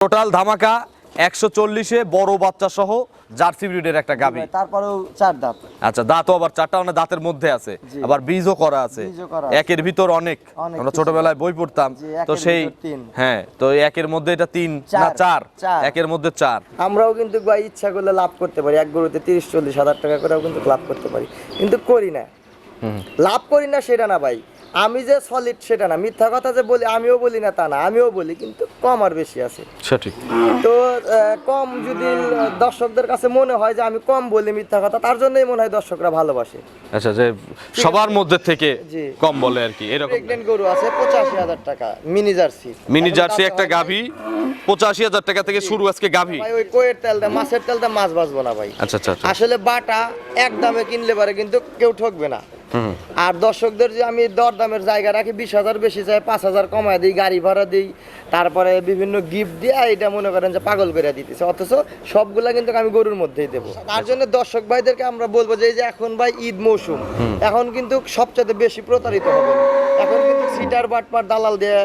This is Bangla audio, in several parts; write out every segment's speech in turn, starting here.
টোটাল ধামাকা একশো চল্লিশে বড় বাচ্চা সহ জার্সি ব্রিডের একটা গাভী। তারপরেও চার দাঁত। আচ্ছা দাঁতও আবার চারটা মানে দাঁতের মধ্যে আছে। আবার বীজও করা আছে। করা আছে। একের ভিতর অনেক। আমরা ছোটবেলায় বই পড়তাম। তো সেই হ্যাঁ তো একের মধ্যে এটা তিন না চার। একের মধ্যে চার। আমরাও কিন্তু ভাই ইচ্ছা করলে লাভ করতে পারি। এক গরুতে তিরিশ চল্লিশ হাজার টাকা করেও কিন্তু লাভ করতে পারি। কিন্তু করি না। লাভ করি না সেটা না ভাই। আমি যে সলিড সেটা না মিথ্যা কথা যে বলি আমিও বলি না তা না আমিও বলি কিন্তু কম আর বেশি আছে। সঠিক। তো কম যদি দর্শকদের কাছে মনে হয় যে আমি কম বলি মিথ্যা কথা তার জন্যই মনে হয় দর্শকরা ভালোবাসে। আচ্ছা যে সবার মধ্যে থেকে কম বলে আর কি এরকম। প্রেগনেন্ট গরু আছে পঁচাশি হাজার টাকা মিনি জার্সি মিনি জার্সি একটা গাভী পঁচাশি হাজার টাকা থেকে শুরু আজকে গাভী। ভাই ওই কোয়ের তেল দেয় মাছের তেল দেয় মাছ বাঁচবো না ভাই। আচ্ছা আচ্ছা আচ্ছা। আসলে বাটা এক দামে কিনলে পারে কিন্তু কেউ ঠকবে না। আর দর্শকদের যে আমি দর দামের জায়গা রাখি বিশ হাজার বেশি চাই পাঁচ হাজার কমায় দিই গাড়ি ভাড়া দিই। তারপরে বিভিন্ন গিফট দিয়ে এটা মনে করেন যে পাগল করে দিতেছে। অথচ সবগুলা কিন্তু আমি গরুর মধ্যেই দেবো। তার জন্য দর্শক ভাইদেরকে আমরা বলব যে এই যে এখন ভাই ঈদ মৌসুম এখন কিন্তু সবচেয়ে বেশি প্রতারিত হবে এখন কিন্তু সিটার বাটপার দালাল দিয়ে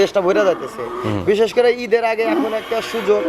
দেশটা ভরে যাইতেছে। বিশেষ করে ঈদের আগে এখন একটা সুযোগ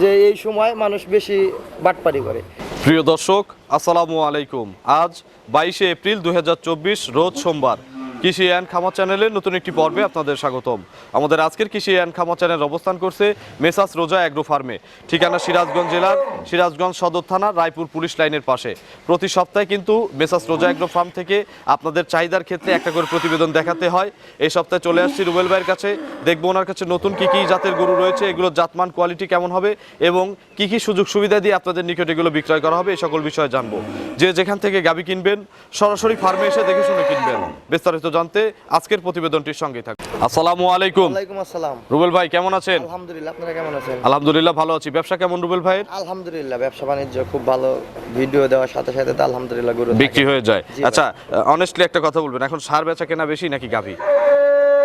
যে এই সময় মানুষ বেশি বাটপারি করে। প্রিয় দর্শক আসসালামু আলাইকুম। আজ বাইশে এপ্রিল দু হাজার চব্বিশ রোজ সোমবার। কৃষি অ্যান্ড খামার চ্যানেলের নতুন একটি পর্বে আপনাদের স্বাগতম। আমাদের আজকের কৃষি অ্যান্ড খামার চ্যানেল অবস্থান করছে মেসাস রোজা অ্যাগ্রো ফার্মে। ঠিকানা সিরাজগঞ্জ জেলার সিরাজগঞ্জ সদর থানা রায়পুর পুলিশ লাইনের পাশে। প্রতি সপ্তাহে কিন্তু মেসাস রোজা অ্যাগ্রো ফার্ম থেকে আপনাদের চাহিদার ক্ষেত্রে একটা করে প্রতিবেদন দেখাতে হয়। এই সপ্তাহে চলে আসছি রুবেল ভাইয়ের কাছে। দেখব ওনার কাছে নতুন কি কি জাতের গরু রয়েছে, এগুলোর জাতমান, কোয়ালিটি কেমন হবে এবং কি কি সুযোগ সুবিধা দিয়ে আপনাদের নিকট এগুলো বিক্রয় করা হবে এই সকল বিষয়ে জানব। যে যেখান থেকে গাবি কিনবেন, সরাসরি ফার্মে এসে দেখে শুনে কিনবেন। বিস্তারিত জানতে আজকের প্রতিবেদনটির সঙ্গে থাকুন। আসসালামু আলাইকুম। ওয়ালাইকুম আসসালাম। রুবেল ভাই কেমন আছেন? আলহামদুলিল্লাহ আপনারা কেমন আছেন? আলহামদুলিল্লাহ ভালো আছি। ব্যবসা কেমন রুবেল ভাই আলহামদুলিল্লাহ ব্যবসা বাণিজ্য খুব ভালো। ভিডিও দেওয়ার সাথে সাথে তো আলহামদুলিল্লাহ গরু বিক্রি হয়ে যায়। আচ্ছা অনেস্টলি একটা কথা বলবেন। এখন সার বেচা কেনা বেশি নাকি গাভি?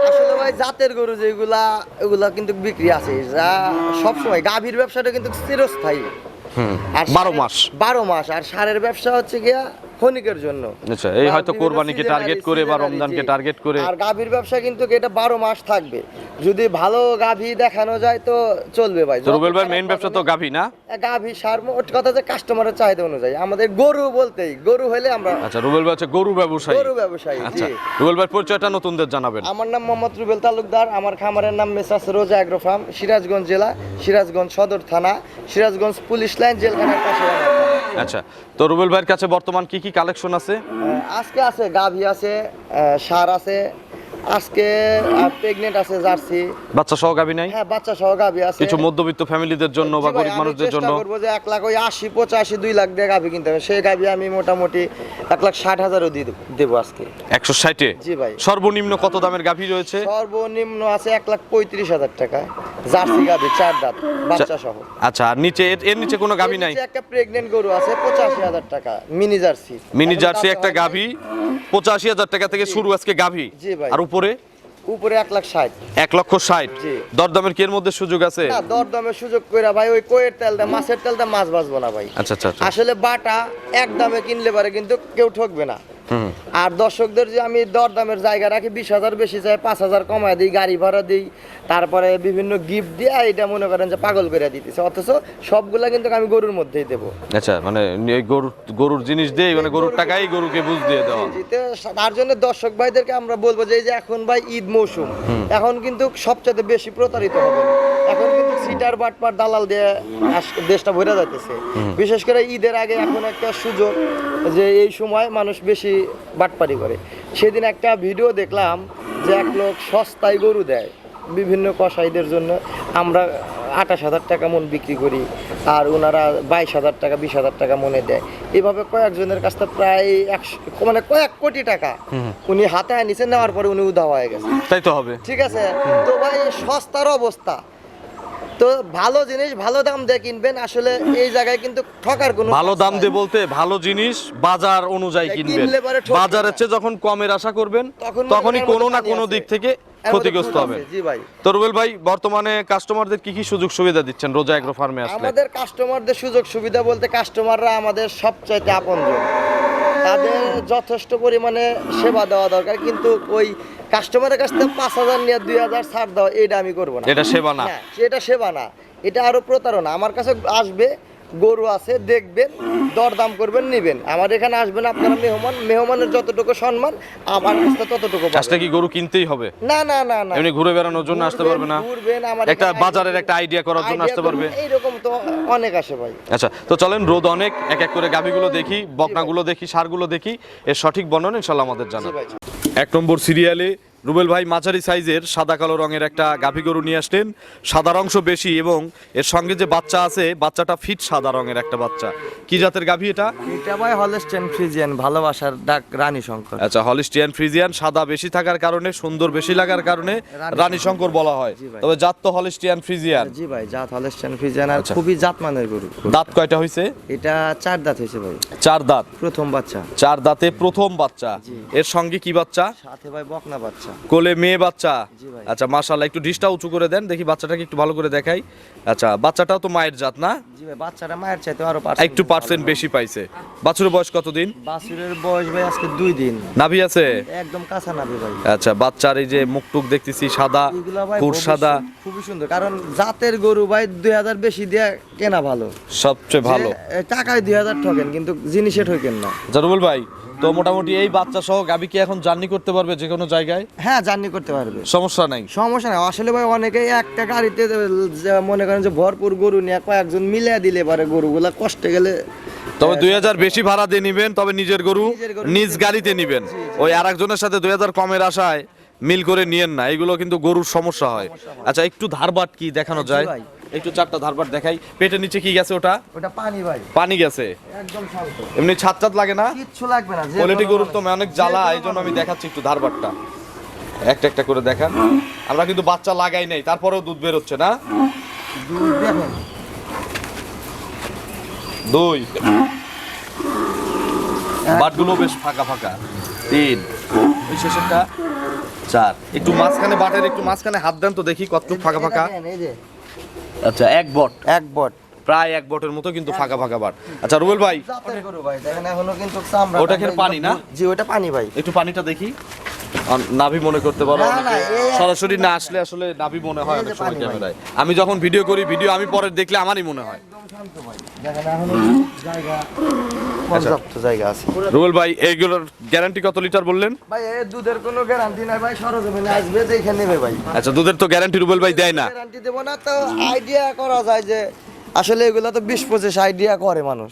আসলে ভাই জাতের গরু যেগুলা ওগুলা কিন্তু বিক্রি আছে। যা সবসময় গাভীর ব্যবসাটা কিন্তু চিরস্থায়ী। হুম আর বারো মাস। বারো মাস। আর সারের ব্যবসা হচ্ছে গিয়া ক্ষণিকের জন্য। আচ্ছা এই হয়তো কোরবানিকে টার্গেট করে বা রমজানকে টার্গেট করে। আর গাভীর ব্যবসা কিন্তু এটা বারো মাস থাকবে। যদি ভালো গাভী দেখানো যায় তো চলবে ভাই। রুবেল ভাই মেইন ব্যবসা তো গাভি না? গাভী সার কথা যে কাস্টমারের চাহিদা অনুযায়ী। আমাদের গরু বলতেই গরু হলে আমরা আচ্ছা রুবেল ভাই হচ্ছে গরু ব্যবসায়ী। গরু ব্যবসায়ী আচ্ছা রুবেল ভাই পরিচয়টা নতুনদের জানাবেন। আমার নাম মোহাম্মদ রুবেল তালুকদার আমার খামারের নাম মেসাস রোজা অ্যাগ্রো ফার্ম সিরাজগঞ্জ জেলা সিরাজগঞ্জ সদর থানা সিরাজগঞ্জ পুলিশ লাইন জেলখানার পাশে। আচ্ছা তো রুবেল ভাইয়ের কাছে বর্তমান কি কি কালেকশন আছে? আজকে আছে গাভী আছে সার আছে আজকে প্রেগনেন্ট আছে জার্সি। বাচ্চা সহ গাভি নাই? হ্যাঁ বাচ্চা সহ গাভী আছে। কিছু মধ্যবিত্ত ফ্যামিলিদের জন্য বা গরিব মানুষদের জন্য? করব যে এক লাখ ওই আশি পঁচাশি দুই লাখ দিয়ে গাভী কিনতে হবে। সেই গাভী আমি মোটামুটি এক লাখ ষাট হাজারও দিয়ে দেব- আজকে। একশো ষাটে? জি ভাই। সর্বনিম্ন কত দামের গাভি রয়েছে? সর্বনিম্ন আছে এক লাখ পঁয়ত্রিশ হাজার টাকা। জার্সি গাভী চার দাঁত বাচ্চা সহ। আচ্ছা আর নিচে এর- নিচে কোনো গাবি নাই? একটা প্রেগনেন্ট গরু আছে পঁচাশি হাজার টাকা মিনি জার্সি। মিনি জার্সি একটা গাভি পঁচাশি হাজার টাকা থেকে শুরু আজকে গাভি। আর উপরে? উপরে এক লাখ ষাট। এক লক্ষ ষাট। দরদামের কি এর মধ্যে সুযোগ আছে? না দর সুযোগ কইরা ভাই ওই কোয়ের তেল দেয় মাছের তেল দেয় মাছ বাঁচবো না ভাই। আচ্ছা আচ্ছা আচ্ছা। আসলে বাটা এক দামে কিনলে পারে কিন্তু কেউ ঠকবে না। আর দর্শকদের যে আমি দর দামের জায়গা রাখি বিশ হাজার বেশি চাই পাঁচ হাজার কমায় দিই গাড়ি ভাড়া দিই তারপরে বিভিন্ন গিফট দিয়ে এটা মনে করেন যে পাগল করে দিতেছে। অথচ সবগুলা কিন্তু আমি গরুর মধ্যেই দেবো। আচ্ছা মানে গরুর গরুর জিনিস দিয়ে মানে গরুর টাকাই গরুকে বুঝ দিয়ে দেওয়া। তার জন্য দর্শক ভাইদেরকে আমরা বলব যে এই যে এখন ভাই ঈদ মৌসুম। এখন কিন্তু সবচেয়ে বেশি প্রতারিত হবে। এখন কিন্তু সিটার বাটপার দালাল দিয়ে আস- দেশটা ভরে যাইতেছে। বিশেষ করে ঈদের আগে এখন একটা সুযোগ যে এই সময় মানুষ বেশি বাটপারি করে। সেদিন একটা ভিডিও দেখলাম যে এক লোক সস্তায় গরু দেয়। বিভিন্ন কসাইদের জন্য আমরা আঠাশ হাজার টাকা মন বিক্রি করি আর ওনারা বাইশ হাজার টাকা বিশ হাজার টাকা মনে দেয়। এভাবে কয়েকজনের কাছ থেকে প্রায় একশো মানে কয়েক কোটি টাকা উনি হাতে নিচে নেওয়ার পরে উনি উধাও হয়ে গেছে। তাই তো হবে। ঠিক আছে? তো ভাই সস্তার অবস্থা। তো ভালো জিনিস ভালো দাম দিয়ে কিনবেন আসলে এই জায়গায় কিন্তু ঠকার কোনো ভালো দাম। দিয়ে বলতে ভালো জিনিস বাজার অনুযায়ী কিনবেন। বাজারের চেয়ে যখন কমের আশা করবেন তখন তখনই কোনো না কোনো দিক থেকে ক্ষতিগ্রস্ত হবে। জি ভাই। তো রুবেল ভাই বর্তমানে কাস্টমারদের কি কি সুযোগ সুবিধা দিচ্ছেন রোজা এগ্রো ফার্মে আসলে? আমাদের কাস্টমারদের সুযোগ সুবিধা বলতে কাস্টমাররা আমাদের সবচাইতে আপনজন। তাদের যথেষ্ট পরিমাণে সেবা দেওয়া দরকার কিন্তু ওই কাস্টমারের কাছ থেকে পাঁচ হাজার নিয়ে দুই হাজার ছাড় দেওয়া এটা আমি করব না। এটা সেবা না। হ্যাঁ, এটা সেবা না। এটা আরও প্রতারণা। আমার কাছে আসবে গরু আছে দেখবেন দরদাম করবেন নিবেন। আমার এখানে আসবেন আপনারা মেহমান মেহমানের যতটুকু সম্মান আমার কাছে ততটুকু। কাজটা কি গরু কিনতেই হবে? না না না না। এমনি ঘুরে বেড়ানোর জন্য আসতে পারবে না। ঘুরবেন আমার একটা বাজারের একটা আইডিয়া করার জন্য আসতে পারবে। এইরকম তো অনেক আসে ভাই। আচ্ছা তো চলেন রোদ অনেক এক এক করে গাভিগুলো দেখি বকনাগুলো দেখি সারগুলো দেখি এর সঠিক বর্ণনা ইনশাল্লাহ আমাদের জি জানাবেন ভাই এক নম্বর সিরিয়ালে রুবেল ভাই মাঝারি সাইজের সাদা কালো রঙের একটা গাভী গরু নিয়ে আসলেন। সাদা অংশ বেশি এবং এর সঙ্গে যে বাচ্চা আছে বাচ্চাটা ফিট সাদা রঙের একটা বাচ্চা। কি জাতের গাভী এটা? এটা ভাই হলস্টেন ফ্রিজিয়ান ভালোবাসার ডাক রানী শঙ্কর। আচ্ছা হলিস্টিয়ান ফ্রিজিয়ান সাদা বেশি থাকার কারণে সুন্দর বেশি লাগার কারণে রানী শঙ্কর বলা হয়। তবে জাত তো হলিস্টিয়ান ফ্রিজিয়ান জি ভাই জাত হলস্টেন ফ্রিজিয়ান আর আচ্ছা। খুবই জাতমানের গরু। দাঁত কয়টা হয়েছে এটা চার দাঁত হয়েছে ভাই। চার দাঁত। প্রথম বাচ্চা। চার দাঁতে প্রথম বাচ্চা। এর সঙ্গে কি বাচ্চা? সাথে ভাই বকনা বাচ্চা। কোলে মেয়ে বাচ্চা? আচ্ছা মাশাল্লাহ একটু ডিশটা উঁচু করে দেন দেখি বাচ্চাটাকে একটু ভালো করে দেখাই। আচ্ছা বাচ্চাটাও তো মায়ের জাত না? জি ভাই বাচ্চাটা মায়ের চাইতে আরও একটু পার্সেন্ট বেশি পাইছে। বাছুরের বয়স কতদিন? বাছুরের বয়স ভাই আজকে দুই দিন। নাভি আছে? একদম কাঁচা নাবি ভাই। আচ্ছা বাচ্চার এই যে মুখটুক দেখতেছি সাদা সাদা। খুবই সুন্দর। কারণ জাতের গরু ভাই দুই হাজার বেশি দিয়ে কেনা ভালো। সবচেয়ে ভালো। টাকায় দুই হাজার ঠকেন কিন্তু জিনিসে ঠকেন না। জারুবুল ভাই তো মোটামুটি এই বাচ্চা সহ গাবি কি এখন জার্নি করতে পারবে যে কোনো জায়গায়? হ্যাঁ জার্নি করতে পারবে। সমস্যা নাই? সমস্যা নেই। আসলে ভাই অনেকেই একটা গাড়িতে যে মনে করেন যে ভরপুর গরু নিয়ে কয়েকজন মিলিয়ে দিলে পারে গরুগুলা কষ্টে গেলে তবে দুই হাজার বেশি ভাড়া দিয়ে নিবেন তবে নিজের গরু নিজ গাড়িতে নিবেন। ওই আরেকজনের সাথে দুই হাজার কমের আশায় মিল করে নিয়েন না। এগুলো কিন্তু গরুর সমস্যা হয়। আচ্ছা একটু ধারবাট কি দেখানো যায়। একটু চারটা ধারবাট দেখাই। পেটের নিচে কি গেছে ওটা? ওটা পানি ভাই। পানি গেছে? একদম শান্ত। এমনি ছাদ ছাদ লাগে না? কিচ্ছু লাগবে না কোয়ালিটি গরুর তো অনেক জ্বালা এই জন্য আমি দেখাচ্ছি একটু ধারবাটটা একটা একটা করে দেখান। আমরা কিন্তু বাচ্চা লাগাই নাই তারপরেও দুধ বের হচ্ছে না? দুই। বাটগুলো বেশ ফাঁকা ফাঁকা। তিন। ওই শেষেরটা চার। একটু মাঝখানে বাটের একটু মাঝখানে হাত দেন তো দেখি কতটুকু ফাঁকা ফাঁকা। এই যে। আচ্ছা এক বট। এক বট। প্রায় এক বটের মতো কিন্তু ফাঁকা ফাঁকা বাট আচ্ছা রুবেল ভাই জাতের গরু ভাই দেখেন এখনও কিন্তু চামড়া ওটা খেয়ে পানি না? জি ওটা পানি ভাই। একটু পানিটা দেখি। নাভি মনে করতে পারো সরাসরি না আসলে আসলে নাভি মনে হয় অনেক সময় ক্যামেরায়। আমি যখন ভিডিও করি ভিডিও আমি পরে দেখলে আমারই মনে হয়। রুবেল ভাই এইগুলোর গ্যারান্টি কত লিটার বললেন? ভাই এ দুধের কোনো গ্যারান্টি নাই ভাই সরজমিনে আসবে দেখে নেবে ভাই। আচ্ছা দুধের তো গ্যারান্টি রুবেল ভাই দেয় না। গ্যারান্টি দেব না তো আইডিয়া করা যায় যে আসলে এগুলো তো বিশ পঁচিশ আইডিয়া করে মানুষ।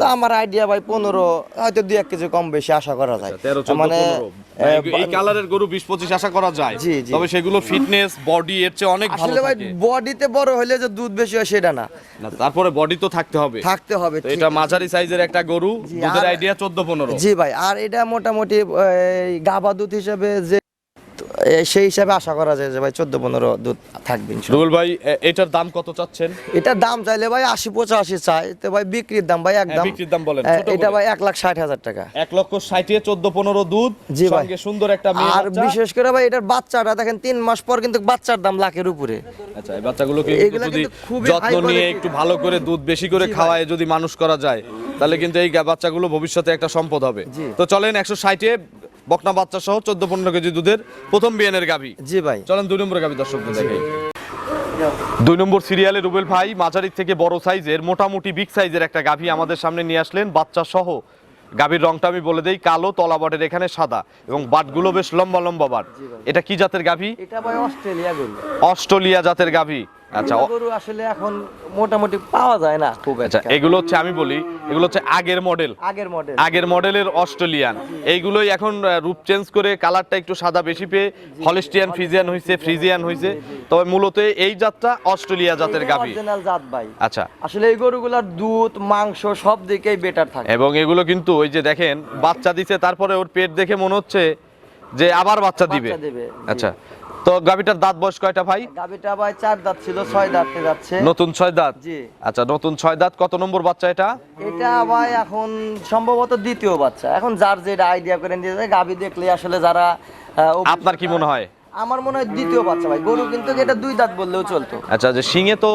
তো আমার আইডিয়া ভাই পনেরো হয়তো দুই এক কেজি কম বেশি আশা করা যায়। মানে এই কালারের গরু বিশ পঁচিশ আশা করা যায়। জি, জি। তবে সেগুলো ফিটনেস বডি এর চেয়ে অনেক ভালো ভাই বডিতে বড় হলে যে দুধ বেশি হয় সেটা না। তারপরে বডি তো থাকতে হবে। থাকতে হবে এটা মাঝারি সাইজের একটা গরু দুধের আর- আইডিয়া চোদ্দ পনেরো। জি ভাই আর এটা মোটামুটি গাভা দুধ হিসেবে যে সেই হিসাবে আশা করা যায় যে ভাই চোদ্দ পনেরো দুধ থাকবে ইনশাল্লাহ। রুবেল ভাই এটার দাম কত চাচ্ছেন? এটার দাম চাইলে ভাই আশি পঁচাশি চাই। তো ভাই বিক্রির দাম ভাই একদম। হ্যাঁ, বিক্রির দাম বলেন, এটা ভাই এক লাখ ষাট হাজার টাকা। এক লক্ষ ষাটে চোদ্দ পনেরো দুধ জি ভাই। সুন্দর একটা আর বিশেষ করে ভাই এটার বাচ্চাটা দেখেন তিন মাস পর কিন্তু বাচ্চার দাম লাখের উপরে। আচ্ছা এই বাচ্চাগুলোকে যদি যত্ন নিয়ে একটু ভালো করে দুধ বেশি করে খাওয়ায় যদি মানুষ করা যায় তাহলে কিন্তু এই বাচ্চাগুলো ভবিষ্যতে একটা সম্পদ হবে। তো চলেন একশো ষাটে বকনা বাচ্চা সহ চোদ্দ পনেরো কেজি দুধের প্রথম বিয়ানের গাভী। জি ভাই। চলেন দুই নম্বর গাভী দর্শকদের দেখাই। দুই নম্বর সিরিয়ালে রুবেল ভাই মাঝারির থেকে বড় সাইজের মোটামুটি বিগ সাইজের একটা গাভী আমাদের সামনে নিয়ে আসলেন। বাচ্চা সহ গাভীর রংটা আমি বলে দেই কালো তলা বাটের এখানে সাদা এবং বাটগুলো বেশ লম্বা লম্বা বাট। এটা কি জাতের গাভী? এটা ভাই অস্ট্রেলিয়া অস্ট্রেলিয়া জাতের গাভী। আচ্ছা গরু আসলে এখন মোটামুটি পাওয়া যায় না। খুব আচ্ছা এগুলো হচ্ছে আমি বলি এগুলো হচ্ছে আগের মডেল আগের মডেল আগের মডেলের অস্ট্রেলিয়ান। এইগুলোই এখন রূপ চেঞ্জ করে কালারটা একটু সাদা বেশি পেয়ে হলিস্টিয়ান ফ্রিজিয়ান হয়েছে ফ্রিজিয়ান হয়েছে তবে মূলত এই জাতটা অস্ট্রেলিয়া জাতের গাভী। অরিজিনাল জাত ভাই। আচ্ছা। আসলে এই গরুগুলার দুধ মাংস সব দিকেই বেটার থাকে। এবং এগুলো কিন্তু ওই যে দেখেন বাচ্চা দিছে তারপরে ওর পেট দেখে মনে হচ্ছে যে আবার বাচ্চা দিবে। বাচ্চা দিবে, জি। আচ্ছা। তো গাবিটার দাঁত বয়স কয়টা ভাই? গাবিটা ভাই চার দাঁত ছিল ছয় দাঁতে যাচ্ছে। নতুন ছয় দাঁত? জি। আচ্ছা নতুন ছয় দাঁত কত নম্বর বাচ্চা এটা? এটা ভাই এখন সম্ভবত দ্বিতীয় বাচ্চা। এখন যার যেটা আইডিয়া করেন যে গাবি দেখলে আসলে যারা আপনার কি মনে হয়? আমার মনে হয় দ্বিতীয় বাচ্চা ভাই। গরু কিন্তু এটা দুই দাঁত বললেও চলতো। আচ্ছা যে শিঙে তো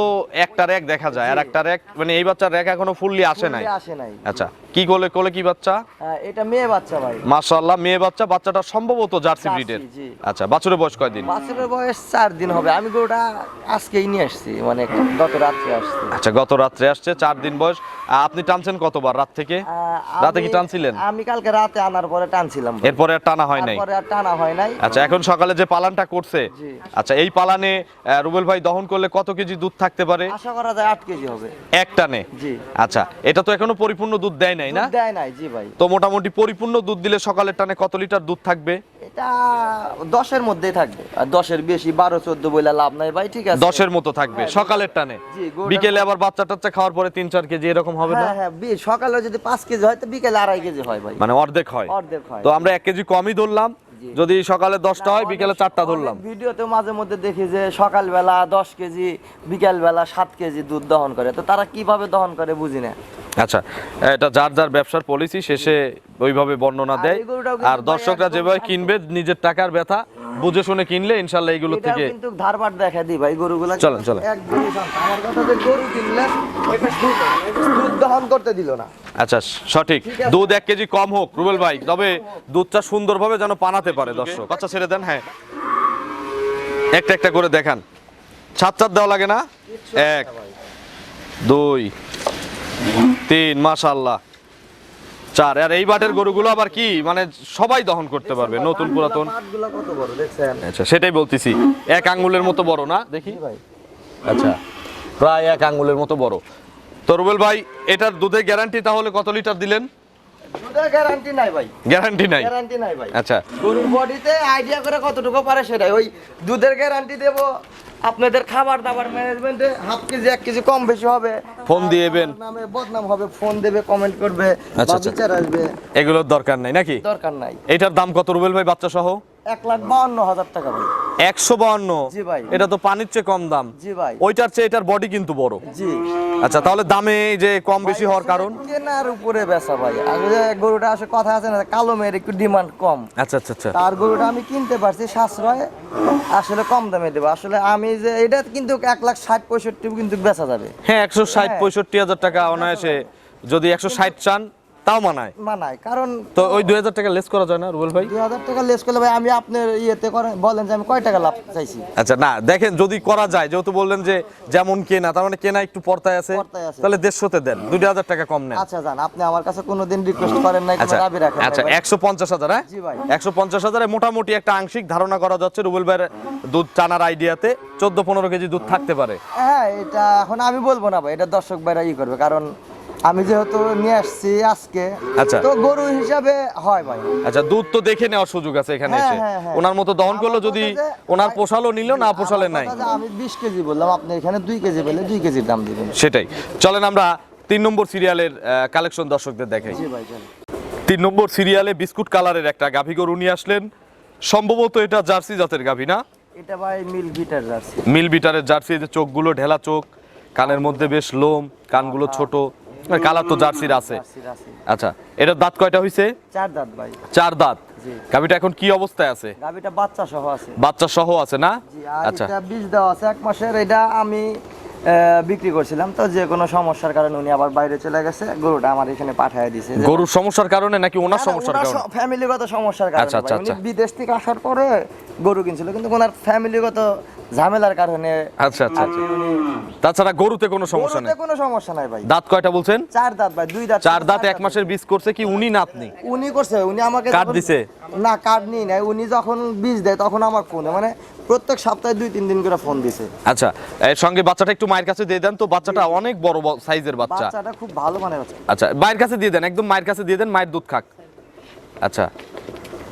একটা র্যাক দেখা যায় আর একটা র্যাক মানে এই বাচ্চার র্যাক এখনও ফুললি আসে নাই। আসে নাই। আচ্ছা কি কোলে কোলে কি বাচ্চা? হ্যাঁ, এটা মেয়ে বাচ্চা ভাই। মাশাআল্লাহ মেয়ে বাচ্চা বাচ্চাটা সম্ভবত জার্সি ব্রিডের। আচ্ছা বাছুরের বয়স কয়দিন বাছুরের বয়স চার দিন হবে। আমি গরুটা আজকেই নিয়ে আসছি মানে গত রাত্রে আসছি। আচ্ছা গত রাত্রে আসছে চার দিন বয়স। আপনি টানছেন কতবার রাত থেকে? রাতে কি টানছিলেন? আমি কালকে রাতে আনার পরে টানছিলাম। এরপরে আর টানা হয় নাই। তারপরে আর টানা হয় নাই। আচ্ছা এখন সকালে যে পালানটা করছে। আচ্ছা এই পালানে রুবেল ভাই দহন করলে কত কেজি দুধ থাকতে পারে? আশা করা যায় আট কেজি হবে। এক টানে? জি। আচ্ছা এটা তো এখনও পরিপূর্ণ দুধ দেয় নাই না? দেয় নাই জি ভাই। তো মোটামুটি পরিপূর্ণ দুধ দিলে সকালের টানে কত লিটার দুধ থাকবে? এটা দশের মধ্যেই থাকবে। আর দশের বেশি বারো চোদ্দ বলে লাভ নাই ভাই ঠিক আছে। দশের মতো থাকবে সকালের টানে? জি, বিকেলে আবার বাচ্চা টাচ্চা খাওয়ার পরে তিন চার কেজি এরকম হবে না? হ্যাঁ হ্যাঁ সকালে যদি পাঁচ কেজি হয় তো বিকেলে আড়াই কেজি হয় ভাই। মানে অর্ধেক হয়। অর্ধেক হয়। তো আমরা এক কেজি কমই ধরলাম। যদি সকালে দশটা হয় বিকেলে চারটা ধরলাম। ভিডিওতে মাঝে মধ্যে দেখি যে সকালবেলা দশ কেজি বিকালবেলা সাত কেজি দুধ দহন করে। তো তারা কীভাবে দহন করে বুঝি না। আচ্ছা এটা যার যার ব্যবসার পলিসি শেষে ওইভাবে বর্ণনা দেয়। আর দর্শকরা যেভাবে কিনবে নিজের টাকার ব্যথা বুঝে শুনে কিনলে ইনশাল্লাহ এইগুলো থেকে কিন্তু ধারবাট দেখা দিই ভাই গরুগুলো। চলেন, চলেন। আমার কথা যে গরু কিনলে দুধ দহন করতে দিল না। আচ্ছা সঠিক। দুধ এক কেজি কম হোক রুবেল ভাই। তবে দুধটা সুন্দরভাবে যেন পানাতে পারে দর্শক। আচ্ছা ছেড়ে দেন হ্যাঁ। একটা একটা করে দেখান। সাত চার দেওয়া লাগে না? এক দুই তিন মাশাল্লাহ চার আর এই বাটের গরুগুলো আবার কি? মানে সবাই দহন করতে পারবে নতুন পুরাতন। আচ্ছা সেটাই বলতেছি। এক আঙ্গুলের মতো বড় না? দেখি। আচ্ছা প্রায় এক আঙ্গুলের মতো বড়। তো রুবেল ভাই এটার দুধের গ্যারান্টি তাহলে কত লিটার দিলেন? গ্যারান্টি নাই ভাই। গ্যারান্টি নাই? গ্যারান্টি নাই ভাই। আচ্ছা। গরুর বডিতে আইডিয়া করে কতটুকু পারে সেটাই। ওই দুধের গ্যারান্টি দেব আপনাদের খাবার দাবার ম্যানেজমেন্টে হাফ কেজি এক কেজি কম বেশি হবে। ফোন দিয়েবেন। নামে বদনাম হবে ফোন দেবে কমেন্ট করবে আচ্ছা, আচ্ছা। বিচার আসবে। এগুলোর দরকার নাই নাকি? দরকার নাই। এটার দাম কত রুবেল ভাই বাচ্চা সহ এক লাখ বাউন্ন হাজার টাকা ভাই। একশো বাউন্ন? জি ভাই। এটা তো পানির চেয়ে কম দাম। জি ভাই। ওইটার চেয়ে এটার বডি কিন্তু বড়। জি। আচ্ছা তাহলে দামে এই যে কম বেশি হওয়ার কারণ? কেনার উপরে বেচা ভাই। আগে যে গরুটা আসে কথা আছে না কালো মেয়ের একটু ডিমান্ড কম। আচ্ছা আচ্ছা আচ্ছা। তার গরুটা আমি কিনতে পারছি সাশ্রয় আসলে কম দামে দেবো। আসলে আমি যে এটা কিন্তু এক লাখ ষাট পঁয়ষট্টি কিন্তু বেচা যাবে। হ্যাঁ একশো ষাট হ্যাঁ। পঁয়ষট্টি হাজার টাকা অনায়াসে যদি একশো ষাট চান তাও মানায় মানায় কারণ তো ওই দুই হাজার টাকা লেস করা যায় না রুবেল ভাই দুই হাজার টাকা লেস করলে ভাই আমি আপনার ইয়েতে করেন বলেন যে আমি কয় টাকা লাভ চাইছি আচ্ছা না দেখেন যদি করা যায় যেহেতু বললেন যে যেমন কেনা তার মানে কেনা একটু পর্তায় আছে পর্তায় আছে। তাহলে দেড়শোতে দেন দুই হাজার টাকা কম নেন আচ্ছা জান আপনি আমার কাছে কোনোদিন রিকোয়েস্ট করেন নাই আচ্ছা দাবি রাখেন নাই আচ্ছা ভাই। একশো পঞ্চাশ হাজার হ্যাঁ জি ভাই। একশো পঞ্চাশ হাজারে মোটামুটি একটা আংশিক ধারণা করা যাচ্ছে রুবেল ভাইয়ের দুধ টানার আইডিয়াতে চোদ্দ পনেরো কেজি দুধ থাকতে পারে হ্যাঁ এটা এখন আমি বলব না ভাই এটা দর্শক ভাইরা ই করবে কারণ আমি যেহেতু নিয়ে আসছি আজকে আচ্ছা। তো গরু হিসাবে হয় ভাই। আচ্ছা দুধ তো দেখে নেওয়ার সুযোগ আছে এখানে হ্যাঁ, এসে। হ্যাঁ, হ্যাঁ। ওনার মতো দহন করল যদি ওনার পোষালো নিল না পোষালে নাই। আমি বিশ কেজি বললাম আপনি এখানে দুই কেজি পেলে দুই কেজির দাম দিবেন। সেটাই। চলেন আমরা তিন নম্বর সিরিয়ালের কালেকশন দর্শকদের দেখাই। জি ভাই তিন নম্বর সিরিয়ালে বিস্কুট কালারের একটা গাভী গরু নিয়ে আসলেন। সম্ভবত এটা জার্সি জাতের গাভী না? এটা ভাই মিল ভিটার জার্সি। মিল বিটারের জার্সি এই যে চোখগুলো ঢেলা চোখ কানের মধ্যে বেশ লোম কানগুলো ছোট। কালার তো জার্সির আছে। আচ্ছা এটার দাঁত কয়টা হইছে? চার দাঁত ভাই। চার দাঁত। এখন কি অবস্থায় আছে? বাচ্চা সহ আছে। বাচ্চা সহ আছে না? আচ্ছা। এটা বীজ দেওয়া আছে এক মাসের এটা আমি বিক্রি করছিলাম। তো যে কোনো সমস্যার কারণে উনি আবার বাইরে চলে গেছে। গরুটা আমার এখানে পাঠিয়ে যে- গরুর সমস্যার কারণে নাকি ওনার সমস্যার কারণে? ফ্যামিলিগত সমস্যার কারণে। উনি। বিদেশ থেকে আসার পরে গরু কিনছিল কিন্তু ওনার ফ্যামিলিগত ঝামেলার কারণে আচ্ছা আচ্ছা উনি তাছাড়া গরুতে কোনো সমস্যা নেই? কোনো সমস্যা নাই ভাই। দাঁত কয়টা বলছেন? চার দাঁত ভাই দুই দাঁত চার দাঁত এক মাসের বীজ করছে কি উনি নাতনি? উনি করছে উনি আমাকে যখন- দিছে? না কার্ড নিই নাই। উনি যখন বীজ দেয় তখন আমার ফোন মানে প্রত্যেক সপ্তাহে দুই তিন দিন করে ফোন দিছে। আচ্ছা এর সঙ্গে বাচ্চাটা একটু মায়ের কাছে দিয়ে দেন তো বাচ্চাটা অনেক বড় সাইজের বাচ্চা। বাচ্চাটা খুব ভালো মানের বাচ্চা। আচ্ছা মায়ের কাছে দিয়ে দেন একদম মায়ের কাছে দিয়ে দেন মায়ের দুধ খাক। আচ্ছা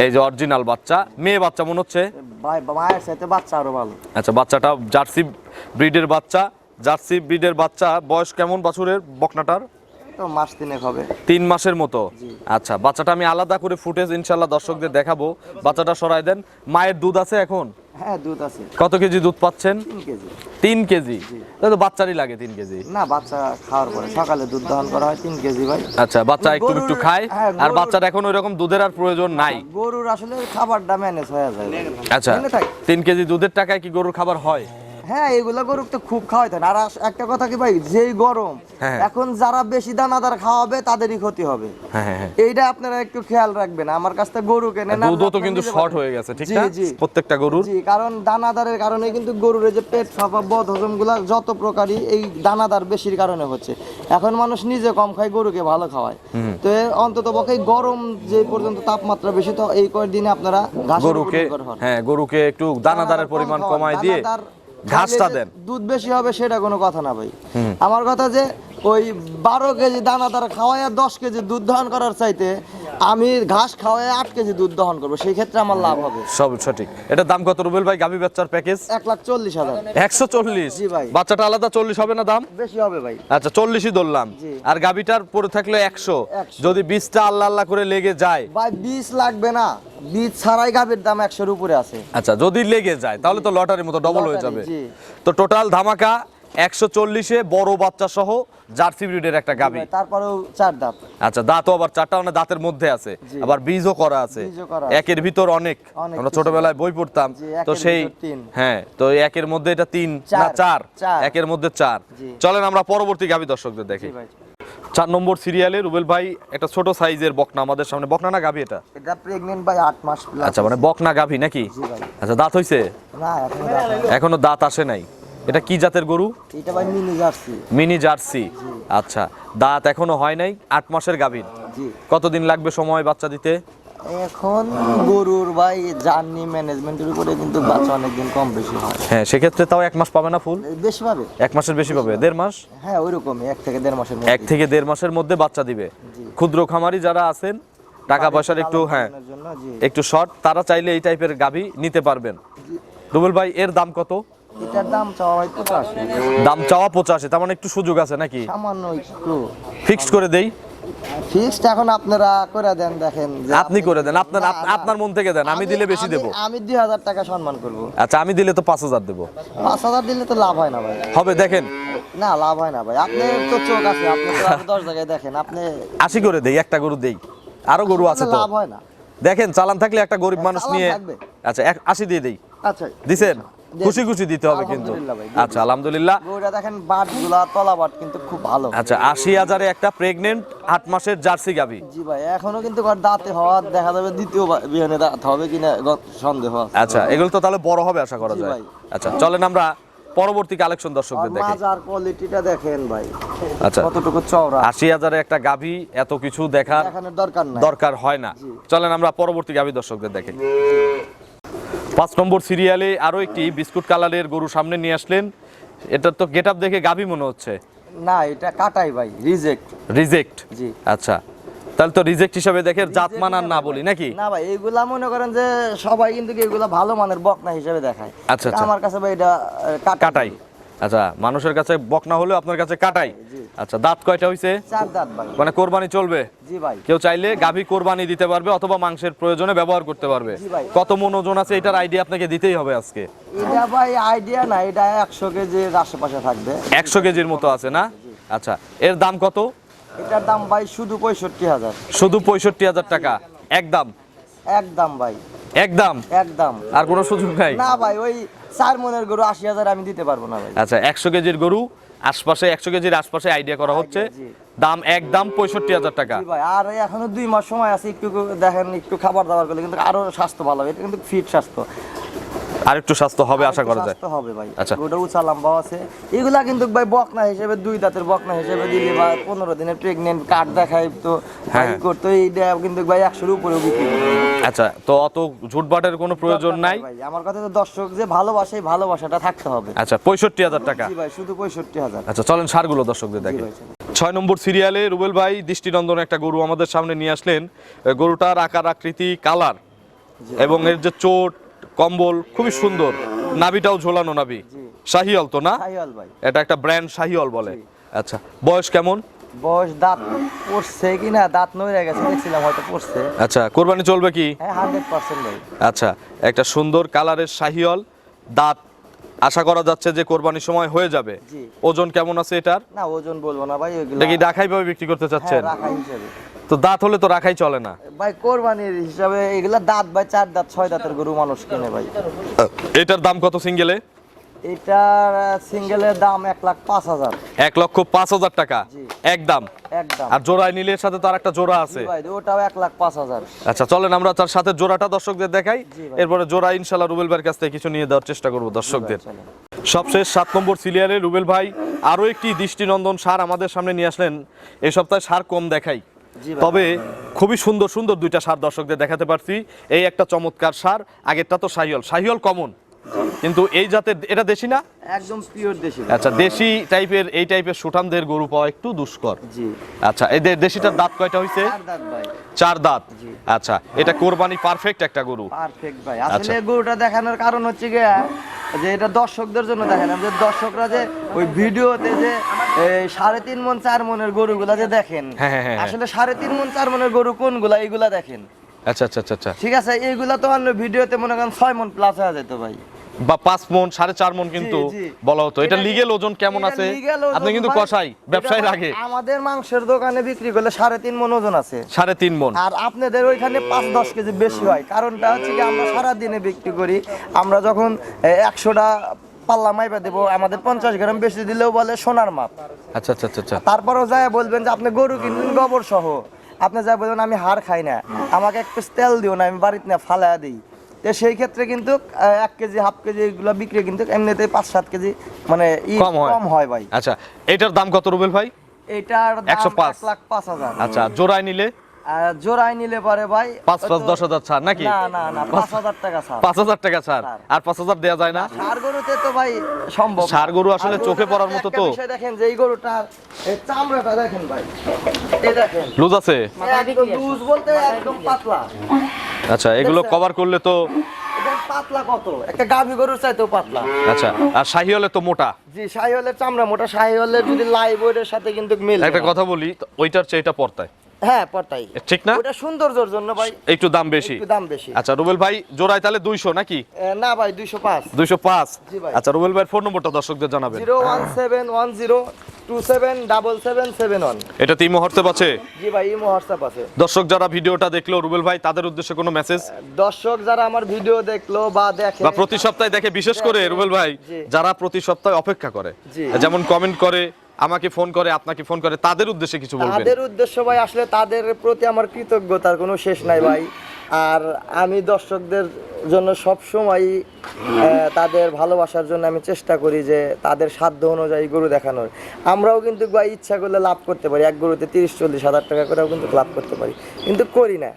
এই যে অরিজিনাল বাচ্চা মেয়ে বাচ্চা মনে হচ্ছে? মায়ের সাথে বাচ্চা আরও ভালো। আচ্ছা বাচ্চাটা জার্সি ব্রিডের বাচ্চা জার্সি ব্রিডের বাচ্চা বয়স কেমন বছরের বকনাটার? তো মাস তিনেক হবে। তিন মাসের মতো? আচ্ছা বাচ্চাটা আমি আলাদা করে ফুটেজ ইনশাল্লাহ দর্শকদের দেখাবো। বাচ্চাটা সরাই দেন। মায়ের দুধ আছে এখন? হ্যাঁ দুধ আছে। কত কেজি দুধ পাচ্ছেন? তিন কেজি। তো বাচ্চারই লাগে তিন কেজি। না বাচ্চা খাওয়ার পরে। সকালে দুধ দহন করা হয় তিন কেজি ভাই। আচ্ছা বাচ্চা একটু একটু খায় হ্যাঁ, আর বাচ্চার এখন ওই রকম দুধের আর প্রয়োজন নাই। গরুর আসলে খাবারটা ম্যানেজ হয়ে যায়। আচ্ছা তিন কেজি দুধের টাকায় কি গরুর খাবার হয়? হ্যাঁ এগুলা গরু তো খুব খাওয়াইতে হয়। আর একটা কথা কি ভাই যেই গরম হ্যাঁ। এখন যারা বেশি দানাদার খাওয়াবে তাদেরই ক্ষতি হবে। হ্যাঁ হ্যাঁ হ্যাঁ। এইটা আপনারা একটু খেয়াল রাখবেন। আমার কাছ থেকে গরু আর দুধও তো কিন্তু শর্ট হয়ে গেছে ঠিক না? প্রত্যেকটা গরুর। জি কারণ দানাদারের কারণে কিন্তু গরুর যে পেট ফাঁপা বদ হজমগুলা যত প্রকারই এই দানাদার বেশির কারণে হচ্ছে। এখন মানুষ নিজে কম খায় গরুকে ভালো খাওয়ায়। তো অন্তত পক্ষে গরম যে পর্যন্ত তাপমাত্রা বেশি তো এই কয়েকদিনে আপনারা গরুকে হ্যাঁ গরুকে একটু দানাদারের পরিমাণ কমায় দিয়ে ঘাসটা দেন। দুধ বেশি হবে সেটা কোনো কথা না ভাই। আমার কথা যে ওই বারো কেজি দানাদার খাওয়ায় দশ কেজি দুধ দহন করার চাইতে আমি ঘাস খাওয়ায় আট কেজি দুধ দহন করব। সেই ক্ষেত্রে আমার লাভ হবে। সব সঠিক। এটার দাম কত রুবেল ভাই? গাভি বাচ্চার প্যাকেজ এক লাখ চল্লিশ হাজার। একশো চল্লিশ? জি ভাই। বাচ্চাটা আলাদা চল্লিশ হবে না দাম? বেশি হবে ভাই। আচ্ছা চল্লিশই ধরলাম। জি। আর গাভিটার পরে থাকলে একশো। 100 যদি বীজটা আল্লাহ আল্লাহ করে লেগে যায়। ভাই বীজ লাগবে না। বীজ ছাড়াই গাভীর দাম একশোর উপরে আছে। আচ্ছা যদি লেগে যায় তাহলে তো লটারির মতো ডবল হয়ে যাবে। জি। তো টোটাল ধামাকা একশো চল্লিশে বড় বাচ্চা সহ জার্সি ব্রিডের একটা গাভি। তারপরেও চার দাঁত। আচ্ছা দাঁতও আবার চারটা মানে দাঁতের মধ্যে আছে। আবার বীজও করা আছে। একের ভিতর অনেক। আমরা ছোটবেলায় বই পড়তাম। তো সেই হ্যাঁ তো একের মধ্যে এটা তিন না চার। একের মধ্যে চার। চলেন আমরা পরবর্তী গাভি দর্শকদের দেখি। চার নম্বর সিরিয়ালে রুবেল ভাই একটা ছোট সাইজের বকনা আমাদের সামনে। বকনা না গাভি এটা? এটা প্রেগনেন্ট ভাই আট মাস আচ্ছা মানে বকনা গাভি নাকি? আচ্ছা দাঁত হইছে? না। এখনও দাঁত আসে নাই। এটা কি জাতের গরু? এটা ভাই মিনি জার্সি। Mini jersey. আচ্ছা দাঁত এখনও হয় নাই? আট মাসের গাভীর। কতদিন লাগবে সময় বাচ্চা দিতে? এখন গরুর ভাই জার্নি ম্যানেজমেন্টের উপরে কিন্তু বাচ্চা অনেকদিন কম বেশি হয়। হ্যাঁ সেক্ষেত্রে তাও এক মাস পাবে না ফুল? বেশি পাবে। এক মাসের বেশি পাবে? দেড় মাস? হ্যাঁ ওইরকমই এক থেকে দেড় মাসের এক মধ্যে থেকে দেড় মাসের মধ্যে বাচ্চা দিবে। ক্ষুদ্র খামারি যারা আছেন টাকা পয়সার একটু হ্যাঁ একটু শর্ট তারা চাইলে এই টাইপের গাভী নিতে পারবেন। রুবেল ভাই এর দাম কত? এটার দাম চাওয়া হয় পঁচাশি। দাম চাওয়া পঁচাশি তার মানে একটু সুযোগ আছে নাকি? সামান্য একটু। ফিক্সড করে দেই? ফিক্সড এখন আপনারা করে দেন দেখেন আপনি করে দেন আপনার আপনার মন থেকে দেন আমি দিলে বেশি দেবো। আমি দুই হাজার টাকা সম্মান করব। আচ্ছা আমি দিলে তো পাঁচ হাজার দেবো। পাঁচ হাজার দিলে তো লাভ হয় না ভাই। হবে দেখেন। না লাভ হয় না ভাই। আপনি তো চোখ আছে আপনি তো আরও দশ জায়গায় দেখেন আপনি আশি করে দেই একটা গরু দেই। আরও গরু আছে তো। লাভ হয় না। দেখেন চালান থাকলে একটা গরিব মানুষ নিয়ে আচ্ছা এক- আশি দিয়ে দেই। আচ্ছা। দিছেন? দেন। খুশি খুশি দিতে হবে কিন্তু। আচ্ছা আলহামদুলিল্লাহ। গরুটা দেখেন বাটগুলা তলা বাট কিন্তু খুব ভালো। আচ্ছা আশি হাজারে একটা প্রেগনেন্ট আট মাসের জার্সি গাভি। জি ভাই এখনও কিন্তু দাঁতে হওয়া দেখা যাবে দ্বিতীয় বিহানে দাঁত হবে কিনা সন্দেহ আছে। আচ্ছা এগুলো তো তাহলে বড় হবে আশা করা যায়। ভাই। আচ্ছা চলেন আমরা পরবর্তী কালেকশন দর্শকদের দেখি। মাজার কোয়ালিটিটা দেখেন ভাই। আচ্ছা কতটুকু চওড়া। আশি হাজারে একটা গাভি এত কিছু দেখার দেখানোর দরকার নাই। দরকার হয় না। চলেন আমরা পরবর্তী গাভী দর্শকদের দেখি। পাঁচ নম্বর সিরিয়ালে আরও একটি বিস্কুট কালারের গরু সামনে নিয়ে আসলেন। এটা তো গেট দেখে গাভী মনে হচ্ছে। না এটা কাটাই ভাই রিজেক্ট। রিজেক্ট? জি। আচ্ছা। তাহলে তো রিজেক্ট হিসাবে দেখে জাত মানার না বলি নাকি? না ভাই এইগুলা মনে করেন যে সবাই কিন্তু কি এগুলা ভালো মানের বকনা হিসেবে দেখায়। আচ্ছা, আচ্ছা। আমার কাছে ভাই এটা কাটাই। আচ্ছা মানুষের কাছে বকনা হলেও আপনার কাছে কাটাই। আচ্ছা দাঁত কয়টা হইছে? চার দাঁত ভাই। মানে কোরবানি চলবে? জি ভাই। কেউ চাইলে গাভী কোরবানি দিতে পারবে অথবা মাংসের প্রয়োজনে ব্যবহার করতে পারবে। জি ভাই। কত মন ওজন আছে এটার আইডিয়া আপনাকে দিতেই হবে আজকে? এটা ভাই আইডিয়া না এটা একশো কেজির আশেপাশে থাকবে। একশো কেজির মতো আছে না? আচ্ছা এর দাম কত? এটার দাম ভাই শুধু পঁয়ষট্টি হাজার। শুধু পঁয়ষট্টি হাজার টাকা। একদম একদম ভাই। একদম একদম আর কোনো সুযোগ নাই? না ভাই ওই চার মনের গরু আশি হাজার আমি দিতে পারব না ভাই। আচ্ছা একশো কেজির গরু আশপাশে একশো কেজির আশপাশে আইডিয়া করা হচ্ছে। দাম একদম পঁয়ষট্টি হাজার টাকা। আর এখনও দুই মাস সময় আছে একটু দেখেন একটু খাবার দাবার করলে কিন্তু আরও স্বাস্থ্য ভালো হবে। এটা কিন্তু ফিট স্বাস্থ্য। আর একটু স্বাস্থ্য হবে আশা করা যায়। হবে ভাই। আচ্ছা। ওটা উঁচা লম্বা আছে। এগুলা কিন্তু ভাই বকনা হিসেবে দুই দাঁতের বকনা হিসেবে দিলে বা পনেরো দিনের প্রেগনেন্ট কার্ড দেখাই তো হ্যাঁ। ভাই করতো এইটা কিন্তু ভাই একশোর উপরে বিক্রি আচ্ছা তো অত ঝুটবাটের কোনো প্রয়োজন নাই ভাই। আমার কথা তো দর্শক যে ভালোবাসে ভালোবাসাটা থাকতে হবে। আচ্ছা পঁয়ষট্টি হাজার টাকা। জি ভাই শুধু পঁয়ষট্টি হাজার। আচ্ছা চলেন সারগুলো দর্শকদের দেখে। ছয় নম্বর সিরিয়ালে রুবেল ভাই দৃষ্টিনন্দন একটা গরু আমাদের সামনে নিয়ে আসলেন। গরুটার আকার আকৃতি কালার এবং এর যে চোট কম্বল খুবই সুন্দর। নাভিটাও ঝোলানো নাভি। শাহিয়াল তো না? ভাই। এটা একটা ব্র্যান্ড শাহিওয়াল বলে। আচ্ছা বয়স কেমন? বয়স দাঁত পড়ছে কিনা দাঁত নইরে গেছে দেখছিলাম হয়তো পড়ছে। আচ্ছা কোরবানি চলবে কি? হ্যাঁ হান্ড্রেড পার্সেন্ট ভাই। আচ্ছা একটা সুন্দর কালারের শাহিওল দাঁত আশা করা যাচ্ছে যে কোরবানির সময় হয়ে যাবে। ওজন কেমন আছে এটার? না ওজন বলব না ভাই এটা কি রাখাই ভাবে বিক্রি করতে হ্যাঁ চাচ্ছেন? রাখা হিসেবে। তো দাঁত হলে তো রাখাই চলে না। ভাই কোরবানির হিসাবে এগুলা দাঁত ভাই চার দাঁত ছয় দাঁতের গরু মানুষ কিনে ভাই। এটার দাম কত সিঙ্গেলে? এটার সিঙ্গেলের দাম এক লাখ পাঁচ হাজার। এক লক্ষ পাঁচ হাজার টাকা? একদম একদম আর জোড়ায় নিলে সাথে তার একটা জোড়া আছে। ভাই ওটাও এক লাখ পাঁচ হাজার। আচ্ছা চলেন আমরা তার সাথে জোড়াটা দর্শকদের দেখাই। এরপরে জোড়া ইনশাল্লাহ রুবেল ভাইয়ের কাছ থেকে কিছু নিয়ে দেওয়ার চেষ্টা করব দর্শকদের। সবশেষ সাত নম্বর সিরিয়ালে রুবেল ভাই আরও একটি দৃষ্টিনন্দন সার আমাদের সামনে নিয়ে আসলেন। এই সপ্তাহে সার কম দেখাই। তবে খুবই সুন্দর সুন্দর দুইটা সার দর্শকদের দেখাতে পারছি। এই একটা চমৎকার সার, আগেরটা তো সাহিওল সাহিওল কমন। কিন্তু এই জাতের এটা দেশি না? একদম পিওর দেশি আচ্ছা দেশি টাইপের এই টাইপের সুঠামদের গরু পাওয়া একটু দুষ্কর। জি। আচ্ছা এই দেশিটার দাঁত কয়টা হইছে? চার দাঁত ভাই। চার দাঁত? জি। আচ্ছা এটা কোরবানি পারফেক্ট একটা গরু। পারফেক্ট ভাই। আচ্ছা। আসলে গরুটা দেখানোর কারণ হচ্ছে গিয়া যে এটা দর্শকদের জন্য দেখালাম যে দর্শকরা যে ওই ভিডিওতে যে সাড়ে তিন মন চার মনের গরুগুলা যে দেখেন হ্যাঁ, হ্যাঁ, হ্যাঁ। আসলে সাড়ে তিন মন চার মনের গরু কোনগুলা এইগুলা দেখেন। আচ্ছা আচ্ছা আচ্ছা আচ্ছা। ঠিক আছে এইগুলা তো ভিডিওতে মনে করেন ছয় মন প্লাস হয়ে যেত ভাই। বা পাঁচ মন সাড়ে চার মন কিন্তু বলা হতো। এটা লিগেল ওজন কেমন আছে? আপনি কিন্তু কষাই ব্যবসায় লাগে আমাদের মাংসের দোকানে বিক্রি করলে সাড়ে তিন মন ওজন আছে। সাড়ে তিন মন। আর আপনাদের ওইখানে পাঁচ দশ কেজি বেশি হয়। কারণটা হচ্ছে কি আমরা সারা দিনে বিক্রি করি। আমরা যখন একশোটা পাল্লা মাইপা দেবো আমাদের পঞ্চাশ গ্রাম বেশি দিলেও বলে সোনার মাপ। আচ্ছা আচ্ছা আচ্ছা আচ্ছা। তারপরেও যায় বলবেন যে আপনি গরু কিনবেন গোবর সহ আপনি যা বলবেন আমি হার খাই না। আমাকে একটু পিস তেল দিও না আমি বাড়িতে না ফালা দিই। তো সেই ক্ষেত্রে কিন্তু এক কেজি হাফ কেজি এগুলো বিক্রি কিন্তু এমনিতে পাঁচ সাত কেজি মানে ই কম হয়। ভাই। আচ্ছা এটার দাম কত রুবেল ভাই? এটার দাম 105 এক লাখ পাঁচ হাজার। আচ্ছা জোড়ায় নিলে? জোড়ায় নিলে পরে ভাই পাঁচ পাঁচ দশ হাজার ছাড় নাকি? না না না পাঁচ হাজার টাকা ছাড়। পাঁচ হাজার টাকা ছাড়। আর পাঁচ হাজার দেওয়া যায় না? ষাঁড় গরুতে তো ভাই সম্ভব। ষাঁড় গরু আসলে চোখে পড়ার মতো তো। দেখেন যে এই গরুটার চামড়াটা দেখেন ভাই। এই দেখেন। লুজ আছে? লুজ বলতে একদম পাতলা। আচ্ছা এগুলো কভার করলে তো পাতলা কত? একটা গাভী গরুর চাইতেও পাতলা। আচ্ছা আর শাহি হলে তো মোটা। জি শাহিওয়ালের চামড়া মোটা শাহিওয়ালের যদি লাইভ ওইটার সাথে কিন্তু মিল একটা কথা বলি ওইটার চেয়ে এটা পড়তায় হ্যাঁ পটাই। ঠিক না? ওটা সৌন্দর্যের জন্য ভাই। একটু দাম বেশি। একটু দাম বেশি। আচ্ছা রুবেল ভাই জোড়ায় তাহলে দুইশো নাকি? না ভাই দুইশো পাঁচ। দুইশো পাঁচ। জি ভাই। আচ্ছা রুবেল ভাইয়ের ফোন নম্বরটা দর্শকদের জানাবেন। Zero one seven one zero two seven double seven seven one. এটা তিন মুহূর্তে আছে। জি ভাই ইমো হোয়াটসঅ্যাপ আছে। দর্শক যারা ভিডিওটা দেখল রুবেল ভাই তাদের উদ্দেশ্যে কোনো মেসেজ দর্শক যারা আমার ভিডিও দেখল বা দেখে বা প্রতি সপ্তাহে দেখে বিশেষ করে রুবেল ভাই যারা প্রতি সপ্তাহে অপেক্ষা করে। যেমন কমেন্ট করে আমাকে ফোন করে আপনাকে ফোন করে তাদের উদ্দেশ্যে কিছু বলবেন? তাদের উদ্দেশ্য ভাই আসলে তাদের প্রতি আমার কৃতজ্ঞতার কোনো শেষ নাই ভাই। আর আমি দর্শকদের জন্য সব সময় তাদের ভালোবাসার জন্য আমি চেষ্টা করি যে তাদের সাধ্য অনুযায়ী গরু দেখানোর। আমরাও কিন্তু ভাই ইচ্ছা করলে লাভ করতে পারি। এক গরুতে তিরিশ চল্লিশ হাজার টাকা করেও কিন্তু লাভ করতে পারি। কিন্তু করি না।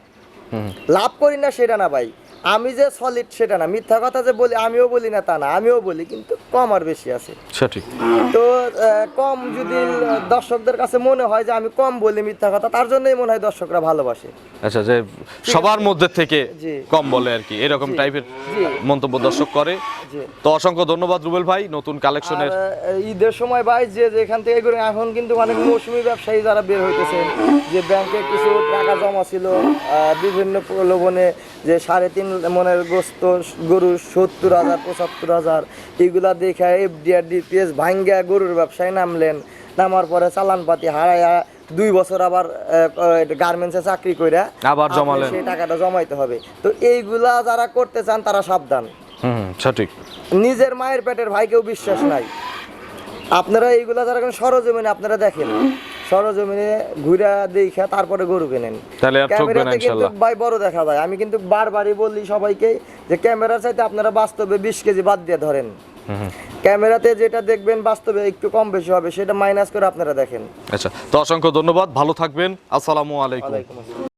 লাভ করি না সেটা না ভাই। আমি যে সলিড সেটা না মিথ্যা কথা যে বলি আমিও বলি না তা না আমিও বলি কিন্তু কম আর বেশি আছে। সঠিক। তো কম যদি দর্শকদের কাছে মনে হয় যে আমি কম বলি মিথ্যা কথা তার জন্যই মনে হয় দর্শকরা ভালোবাসে। আচ্ছা যে সবার মধ্যে থেকে। কম বলে আর কি এরকম টাইপের মন্তব্য দর্শক করে। তো অসংখ্য ধন্যবাদ রুবেল ভাই নতুন কালেকশনের ঈদের সময় ভাই যে যেখান থেকে এখন কিন্তু অনেক মৌসুমি ব্যবসায়ী যারা বের হইতেছেন যে ব্যাংকে কিছু টাকা জমা ছিল বিভিন্ন প্রলোভনে যে সাড়ে তিন মনের গোস্ত গরু সত্তর হাজার পঁচাত্তর হাজার এগুলা দেখে এফডিআর ডিপিএস ভাঙ্গা গরুর ব্যবসায় নামলেন। নামার পরে চালান পাতি হারায়া দুই বছর আবার গার্মেন্টসে চাকরি কইরা আবার জমালেন। সেই টাকাটা জমাইতে হবে। তো এইগুলা যারা করতে চান তারা সাবধান। হুম, সঠিক। নিজের মায়ের পেটের ভাইকেও বিশ্বাস নাই। আপনারা এইগুলা যারা এখন সরজমিনে আপনারা দেখেন। সরজমিনে ঘুরা দেখা তারপরে গরু কেনেন। তাহলে আর ঠকবে না ইনশাআল্লাহ ভাই বড় দেখা যায়। আমি কিন্তু বারবারই বলি সবাইকে যে ক্যামেরার চাইতে আপনারা বাস্তবে বিশ কেজি বাদ দিয়ে ধরেন। ক্যামেরাতে যেটা দেখবেন বাস্তবে একটু কম বেশি হবে সেটা মাইনাস করে আপনারা দেখেন। আচ্ছা তো অসংখ্য ধন্যবাদ ভালো থাকবেন। আসসালামু আলাইকুম।